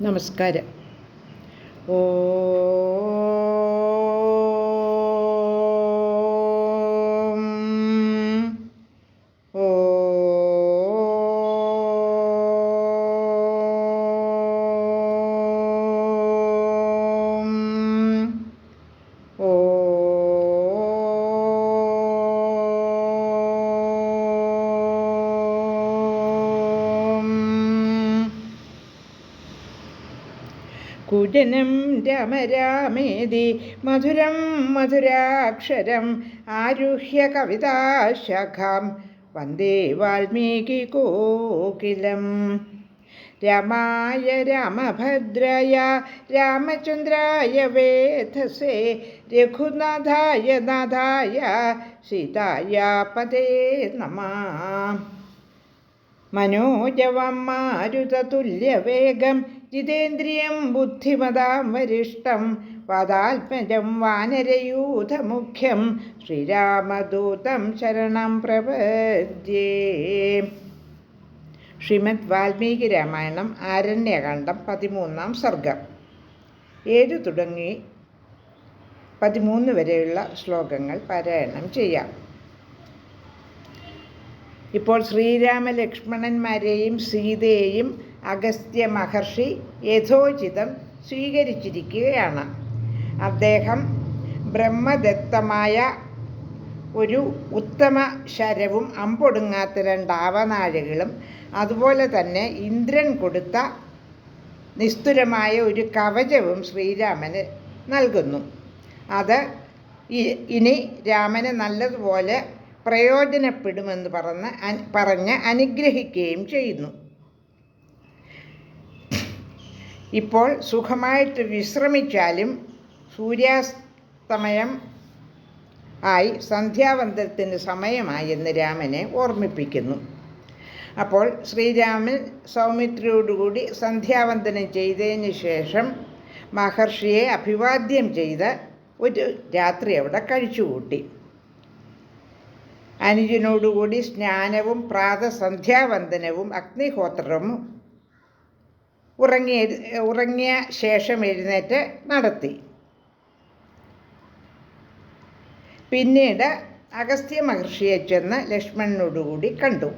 നമസ്കാരം. ഓ കുജനം രമരാമേതി മധുരം മധുരാക്ഷരം ആരുഹ്യ കവിതാശാഖാം വന്ദേ വാൽമീകി കോകിലം രാമായ രാമഭദ്രായ രാമചന്ദ്രായ വേധസേ രഘുനാഥായ നാഥായ സീതായ പതേ നമ മനോജവം മാരുതതുല്യവേഗം ജിതേന്ദ്രിയം ബുദ്ധിമതാം വരിഷ്ടം വദാത്മജം വാനരയൂഥമുഖ്യം ശ്രീരാമദൂതം ശരണം പ്രപദ്യേ. ശ്രീമദ് വാൽമീകി രാമായണം ആരണ്യകാന്ഡം പതിമൂന്നാം സർഗം. ഏഴ് തുടങ്ങി? പതിമൂന്ന് വരെയുള്ള ശ്ലോകങ്ങൾ പാരായണം ചെയ്യാം. ഇപ്പോൾ ശ്രീരാമലക്ഷ്മണന്മാരെയും സീതയെയും അഗസ്ത്യ മഹർഷി യഥോചിതം സ്വീകരിച്ചിരിക്കുകയാണ്. അദ്ദേഹം ബ്രഹ്മദത്തമായ ഒരു ഉത്തമ ശരവും അമ്പൊടുങ്ങാത്ത രണ്ട് ആവനാഴികളും അതുപോലെ തന്നെ ഇന്ദ്രൻ കൊടുത്ത നിസ്തുലമായ ഒരു കവചവും ശ്രീരാമന് നൽകുന്നു. അത് ഇനി രാമന് നല്ലതുപോലെ പ്രയോജനപ്പെടുമെന്ന് പറഞ്ഞ് പറഞ്ഞ് അനുഗ്രഹിക്കുകയും ചെയ്യുന്നു. ഇപ്പോൾ സുഖമായിട്ട് വിശ്രമിച്ചാലും സൂര്യാസ്തമയം ആയി സന്ധ്യാവന്തത്തിന് സമയമായി എന്ന് രാമനെ ഓർമ്മിപ്പിക്കുന്നു. അപ്പോൾ ശ്രീരാമൻ സൗമിത്രിയോടുകൂടി സന്ധ്യാവന്തനം ചെയ്തതിന് ശേഷം മഹർഷിയെ അഭിവാദ്യം ചെയ്ത് ഒരു രാത്രി അവിടെ കഴിച്ചുകൂട്ടി. അനുജനോടുകൂടി സ്നാനവും പ്രാതസന്ധ്യാവന്ദനവും അഗ്നിഹോത്രവും ഉറങ്ങിയ ഉറങ്ങിയ ശേഷം എഴുന്നേറ്റ് നടത്തി. പിന്നീട് അഗസ്ത്യ മഹർഷിയെ ചെന്ന് ലക്ഷ്മണനോടുകൂടി കണ്ടു.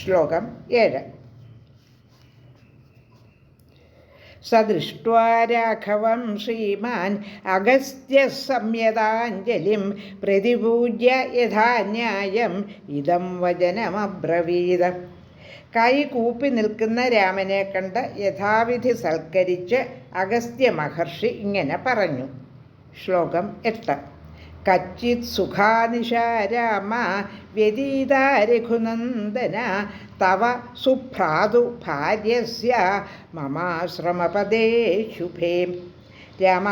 ശ്ലോകം ഏഴ്. സദൃഷ്ട്വാ രാഘവം ശ്രീമാൻ അഗസ്ത്യ സംയതാഞ്ജലിം പ്രതിപൂജ്യ യഥാന്യായം ഇതം വചനമബ്രവീത. കൈ കൂപ്പി നിൽക്കുന്ന രാമനെ കണ്ട് യഥാവിധി സൽക്കരിച്ച് അഗസ്ത്യ മഹർഷി ഇങ്ങനെ പറഞ്ഞു. ശ്ലോകം എട്ട്. കച്ചിത് സുഖാനിശാരാമ വ്യതീത രഘുനന്ദന തവ സുഭ്രാതു ഭാര്യസ്യ മമാശ്രമപദേ ശുഭേ രാമ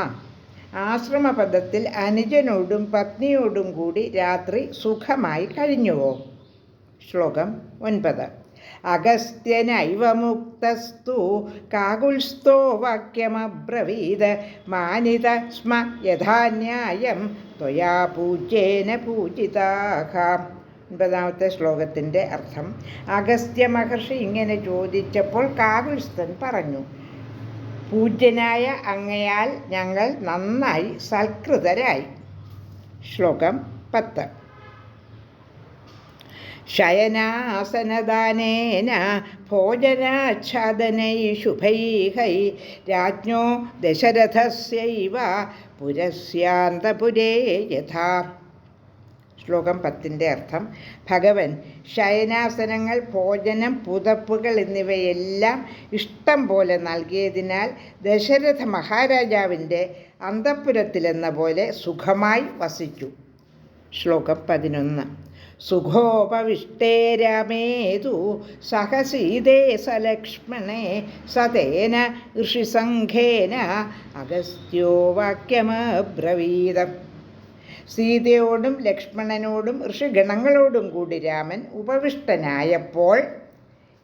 ആശ്രമപദത്തിൽ അനുജനോടും പത്നിയോടും കൂടി രാത്രി സുഖമായി കഴിഞ്ഞുവോ? ശ്ലോകം ഒൻപത്. അഗസ്ത്യനൈവ മുക്തസ്തു. കാകുൽസ്ഥോ വാക്യമബ്രവീത്. മാനിത സ്മ യഥാന്യായം. ത്വയാ പൂജ്യേന പൂജിതാഹ. ഒൻപതാമത്തെ ശ്ലോകത്തിന്റെ അർത്ഥം. അഗസ്ത്യ മഹർഷി ഇങ്ങനെ ചോദിച്ചപ്പോൾ കാകുൽസ്ഥൻ പറഞ്ഞു പൂജ്യനായ അങ്ങയാൽ ഞങ്ങൾ നന്നായി സൽകൃതരായി. ശ്ലോകം പത്ത്. ശയനാസനദാനേന ഭോജനാച്ഛാദനൈ ശുഭൈഹൈ രാജ്ഞോ ദശരഥസ്യൈവ പുരസ്യാന്തപുരേ യഥാ. ശ്ലോകം പത്തിന്റെ അർത്ഥം ഭഗവൻ ശയനാസനങ്ങൾ ഭോജനം പുതപ്പുകൾ എന്നിവയെല്ലാം ഇഷ്ടം പോലെ നൽകിയതിനാൽ ദശരഥ മഹാരാജാവിന്റെ അന്തഃപുരത്തിലെന്ന പോലെ സുഖമായി വസിച്ചു. ശ്ലോകം പതിനൊന്ന്. സുഖോപവിഷ്ടേ രമേതു സഹ സീതേ സലക്ഷ്മണേ സതേന ഋഷിസംഘേന അഗസ്ത്യോ വാക്യമബ്രവീതം. സീതയോടും ലക്ഷ്മണനോടും ഋഷിഗണങ്ങളോടും കൂടി രാമൻ ഉപവിഷ്ടനായപ്പോൾ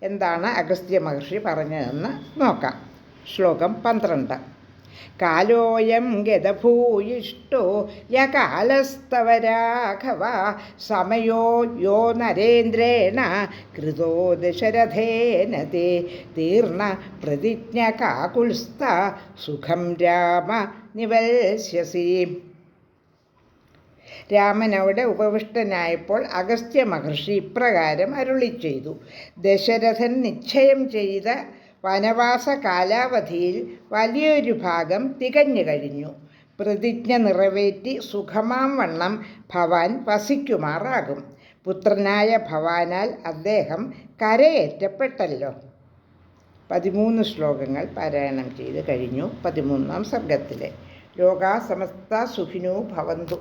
എന്താണ് അഗസ്ത്യ മഹർഷി പറഞ്ഞതെന്ന് നോക്കാം. ശ്ലോകം പന്ത്രണ്ട്. കാലോയം ഗതഭൂയിഷ്ടോ യകാലസ്തവ രാഘവ സമയോ യോ നരേന്ദ്രേണ കൃതോ ദശരഥേന തേ തീർണ പ്രതിജ്ഞ കാകുൽസ്ഥ സുഖം രാമ നിവൽസ്യസി. രാമൻ അവിടെ ഉപവിഷ്ടനായപ്പോൾ അഗസ്ത്യ മഹർഷി ഇപ്രകാരം അരുളി ചെയ്തു ദശരഥൻ നിശ്ചയം ചെയ്ത വനവാസ കാലാവധിയിൽ വലിയൊരു ഭാഗം തികഞ്ഞു കഴിഞ്ഞു. പ്രതിജ്ഞ നിറവേറ്റി സുഖമാം വണ്ണം ഭവാൻ വസിക്കുമാറാകും. പുത്രനായ ഭവാനാൽ അദ്ദേഹം കരയേറ്റപ്പെട്ടല്ലോ. പതിമൂന്ന് ശ്ലോകങ്ങൾ പാരായണം ചെയ്ത് കഴിഞ്ഞു. പതിമൂന്നാം സർഗത്തിലെ ലോകാ സമസ്ത സുഖിനോ ഭവന്തു.